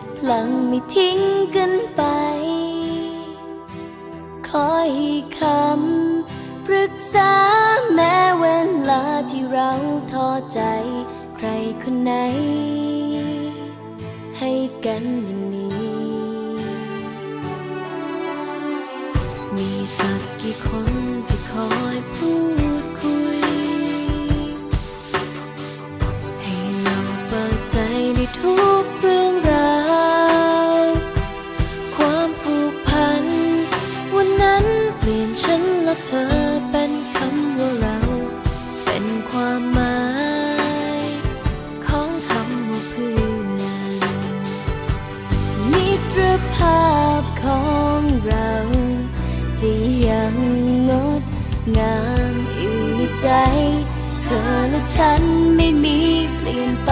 ดพลังไม่ทิ้งกันไป ขอให้คำปรึกษาแม้เวลาที่เราท้อใจ ใครคนไหน ให้กันอย่างนี้ มีสักกี่คน ในใจ เธอและฉันไม่มีเปลี่ยนไป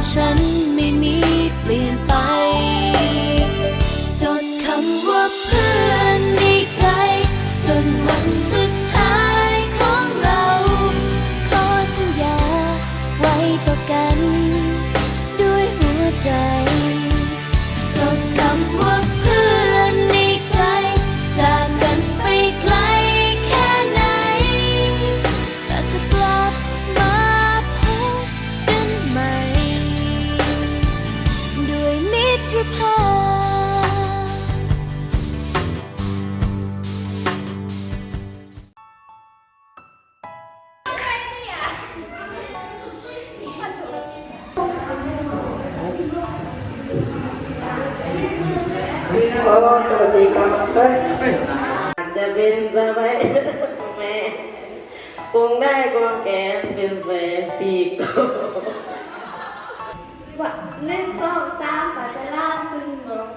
อแอสวัสดีครับเฮ้ยอาจจะเป็นสบายแม่คงได้ก็แกเป็นแฟนปีกว่าหนึ่งสองสามปัจจลาขึ้นลง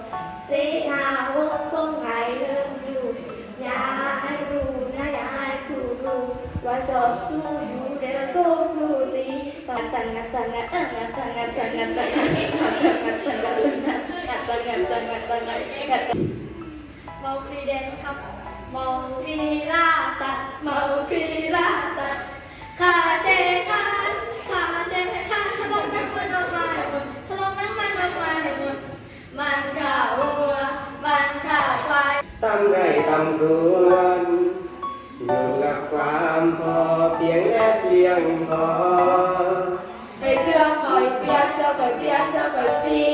สี่ห้าหกส่งไหเริ่มอยู่อย่าให้รู้นะอย่าให้ครูรู้ว่าชอบสู้อยู่เดี๋ยวโทษครูตีตอนตันงัดตันงัดเอองัดตันงัดตันงัดตันงัดงัดตันงัดตันงัดตันงัดตันงัดตันงัดตันงัดตัน เมาคลีเดนครับเมาคลีล่าสัตว์เมาคลีล่าสัตว์ข้าเชข้าข้าเชข้าถล่มน้ำมันออกมาหมดถล่มน้ำมันออกมาหมดมันข่าววัวมันข่าวควายตำไรตำสวนอยู่กับความพอเพียงและเพียงพอให้เครื่องคอยเปียกเสื้อคอยเปียกเสื้อคอยเปีย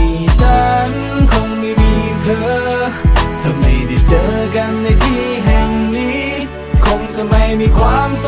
มีความ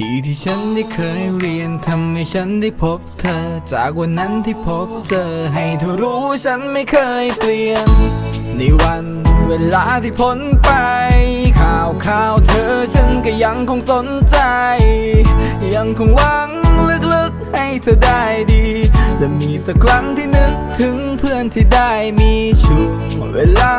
ที่ที่ฉันได้เคยเรียนทำให้ฉันได้พบเธอ จากวันนั้นที่พบเจอให้เธอรู้ฉันไม่เคยเปลี่ยน ในวันเวลาที่พ้นไป ข่าวข่าวเธอฉันก็ยังคงสนใจ ยังคงหวัง เธอได้ดี และมีสักครั้งที่นึกถึงเพื่อนที่ได้มีช่วงเวลา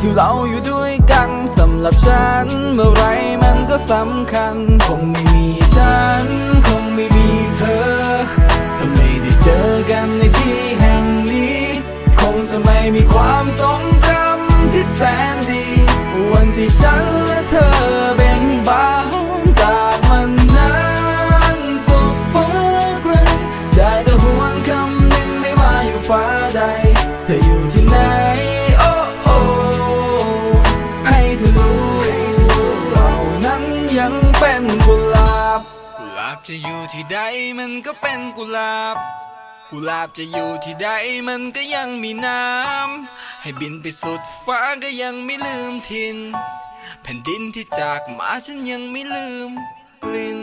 ที่เราอยู่ด้วยกันสำหรับฉัน เมื่อไรมันก็สำคัญ คงไม่มีฉัน คงไม่มีเธอถ้าไม่ได้เจอกันในที่แห่งนี้ คงจะไม่มีความทรง ยังเป็นกุหลาบ กุหลาบจะอยู่ที่ใดมันก็เป็นกุหลาบ กุหลาบจะอยู่ที่ใดมันก็ยังมีน้ำ ให้บินไปสุดฟ้าก็ยังไม่ลืมทิน แผ่นดินที่จากมาฉันยังไม่ลืมกลิ่น